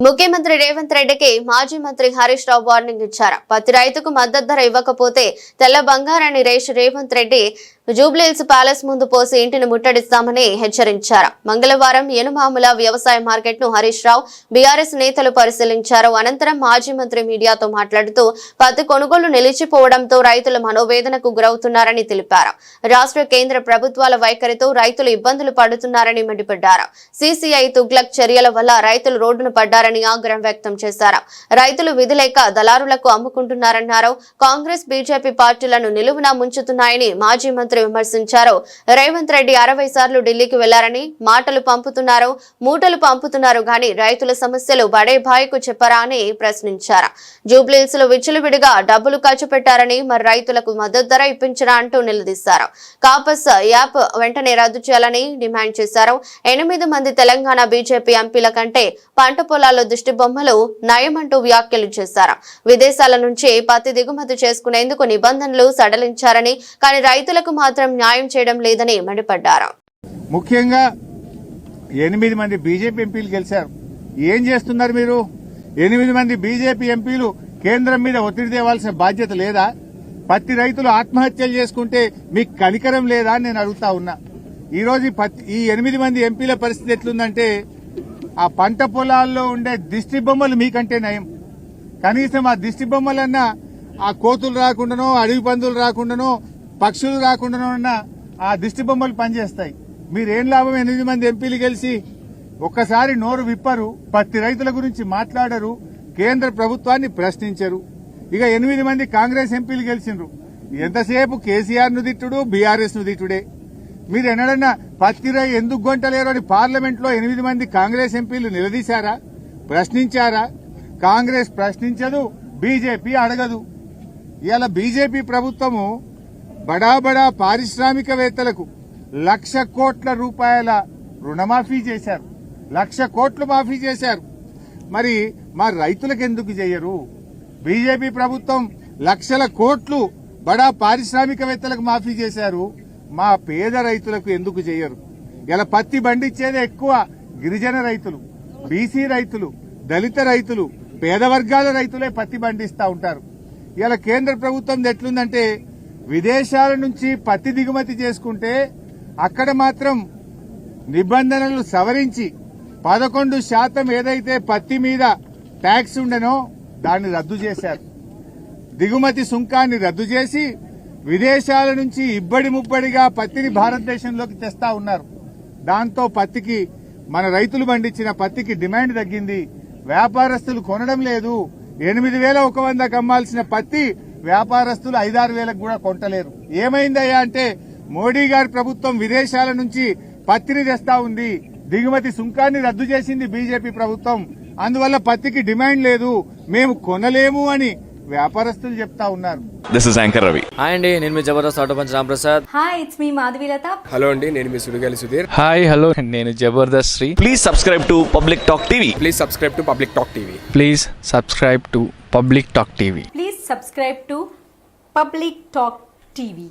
ముఖ్యమంత్రి రేవంత్ రెడ్డికి మాజీ మంత్రి హరీష్ రావు వార్నింగ్ ఇచ్చారు. పత్తి రైతుకు మద్దతు ధర ఇవ్వకపోతే తెల్ల బంగారాన్ని రేష్ Revanth Reddy Jubilee Hills palace ముందు పోసి ఇంటిని ముట్టడిస్తామని హెచ్చరించారు. మంగళవారం యనుమాముల వ్యవసాయ మార్కెట్ను హరీష్ రావు బీఆర్ఎస్ నేతలు పరిశీలించారు. అనంతరం మాజీ మంత్రి మీడియాతో మాట్లాడుతూ పత్తి కొనుగోలు నిలిచిపోవడంతో రైతులు మనోవేదనకు గురవుతున్నారని తెలిపారు. రాష్ట్ర కేంద్ర ప్రభుత్వాల వైఖరితో రైతులు ఇబ్బందులు పడుతున్నారని మండిపడ్డారు. సీసీఐ తుగ్లక్ చర్యల వల్ల రైతులు రోడ్డున పడ్డారని ఆగ్రహం వ్యక్తం చేశారు. రైతులు విధులేక దళారులకు అమ్ముకుంటున్నారన్నారు. కాంగ్రెస్ బీజేపీ పార్టీలను నిలువునా ముంచుతున్నాయని మాజీ మంత్రి విమర్శించారు. రేవంత్ రెడ్డి అరవై సార్లు ఢిల్లీకి వెళ్ళారని మాటలు పంపుతున్నారు మూటలు పంపుతున్నారు గాని రైతుల సమస్యలు బడే భాయ్కు చెప్పరా అని ప్రశ్నించారు. జూబ్లీహిల్స్లో విచ్చలవిడిగా డబ్బులు ఖర్చు పెట్టారని మరి రైతులకు మద్దతు ధర ఇప్పించరా అంటూ నిలదీశారు. కాపస్ యాప్ వెంటనే రద్దు చేయాలని డిమాండ్ చేశారు. ఎనిమిది మంది తెలంగాణ బీజేపీ ఎంపీల కంటే పంట పొలాల్లో దిష్టి బొమ్మలు నయమంటూ వ్యాఖ్యలు చేశారు. విదేశాల నుంచి పత్తి దిగుమతి చేసుకునేందుకు నిబంధనలు సడలించారని కానీ రైతులకు మాత్రం న్యాయం చేయడం లేదని మండిపడ్డారు. ముఖ్యంగా ఎనిమిది మంది బీజేపీ ఎంపీలు గెలిచారు. ఏం చేస్తున్నారు మీరు? ఎనిమిది మంది బీజేపీ ఎంపీలు కేంద్రం మీద ఒత్తిడి తేవాల్సిన బాధ్యత లేదా? పత్తి రైతులు ఆత్మహత్యలు చేసుకుంటే మీకు కనికరం లేదా అని నేను అడుగుతా ఉన్నా. ఈరోజు పత్తి ఈ ఎనిమిది మంది ఎంపీల పరిస్థితి ఎట్లుందంటే ఆ పంట పొలాల్లో ఉండే దిష్టి బొమ్మలు మీకంటే నయం. కనీసం ఆ దిష్టి బొమ్మలన్నా ఆ కోతులు రాకుండానో అడవి పందులు రాకుండానో పక్షులు రాకుండా ఉన్న ఆ దిష్టి బొమ్మలు పనిచేస్తాయి. మీరేం లాభం? ఎనిమిది మంది ఎంపీలు గెలిచి ఒక్కసారి నోరు విప్పరు పత్తి రైతుల గురించి మాట్లాడరు కేంద్ర ప్రభుత్వాన్ని ప్రశ్నించరు. ఇక ఎనిమిది మంది కాంగ్రెస్ ఎంపీలు గెలిచిండ్రు. ఎంతసేపు కేసీఆర్ను తిట్టుడు బీఆర్ఎస్ను తిట్టుడే? మీరు ఎన్నడన్నా పత్తి రై ఎందుకు గొంటలేరు అని పార్లమెంట్లో ఎనిమిది మంది కాంగ్రెస్ ఎంపీలు నిలదీశారా? ప్రశ్నించారా? కాంగ్రెస్ ప్రశ్నించదు బీజేపీ అడగదు. ఇలా బీజేపీ ప్రభుత్వము బడా బడా పారిశ్రామికవేత్తలకు లక్ష కోట్ల రూపాయల రుణమాఫీ చేశారు. లక్ష కోట్లు మాఫీ చేశారు. మరి మా రైతులకు ఎందుకు చేయరు? బీజేపీ ప్రభుత్వం లక్షల కోట్లు బడా పారిశ్రామికవేత్తలకు మాఫీ చేశారు. మా పేద రైతులకు ఎందుకు చేయరు? ఇలా పత్తి పండించేది ఎక్కువ గిరిజన రైతులు బీసీ రైతులు దళిత రైతులు పేద వర్గాల రైతులే పత్తి బండిస్తూ ఉంటారు. ఇలా కేంద్ర ప్రభుత్వం ఎట్లుందంటే విదేశాల నుంచి పత్తి దిగుమతి చేసుకుంటే అక్కడ మాత్రం నిబంధనలు సవరించి పదకొండు శాతం ఏదైతే పత్తి మీద ట్యాక్స్ ఉండనో దాన్ని రద్దు చేశారు. దిగుమతి సుంకాన్ని రద్దు చేసి విదేశాల నుంచి ఇబ్బడి ముబ్బడిగా పత్తిని భారతదేశంలోకి తెస్తా ఉన్నారు. దాంతో పత్తికి మన రైతులు పండించిన పత్తికి డిమాండ్ తగ్గింది. వ్యాపారస్తులు కొనడం లేదు. ఎనిమిది వేల ఒక వందకు అమ్మాల్సిన పత్తి వ్యాపారస్తులు ఐదారు వేలకు కూడా కొంటలేరు. ఏమైందయ్యా అంటే మోడీ గారి ప్రభుత్వం విదేశాల నుంచి పత్తిని తెస్తా ఉంది. దిగుమతి సుంకాన్ని రద్దు చేసింది బీజేపీ ప్రభుత్వం. అందువల్ల పత్తికి డిమాండ్ లేదు. మేము కొనలేము అని వ్యాపారస్తులు చెప్తా ఉన్నారు. This is anchor Ravi hi అండి నేను మీ Jabardasth auto punch Ramprasad hi it's me Madhavilatha hello అండి నేను మీ సుడిగాలి సుధీర్. హాయ్ హలో నేను Jabardasth Sri. Please subscribe to public talk TV please subscribe to public talk TV please subscribe to public talk TV please subscribe to public talk TV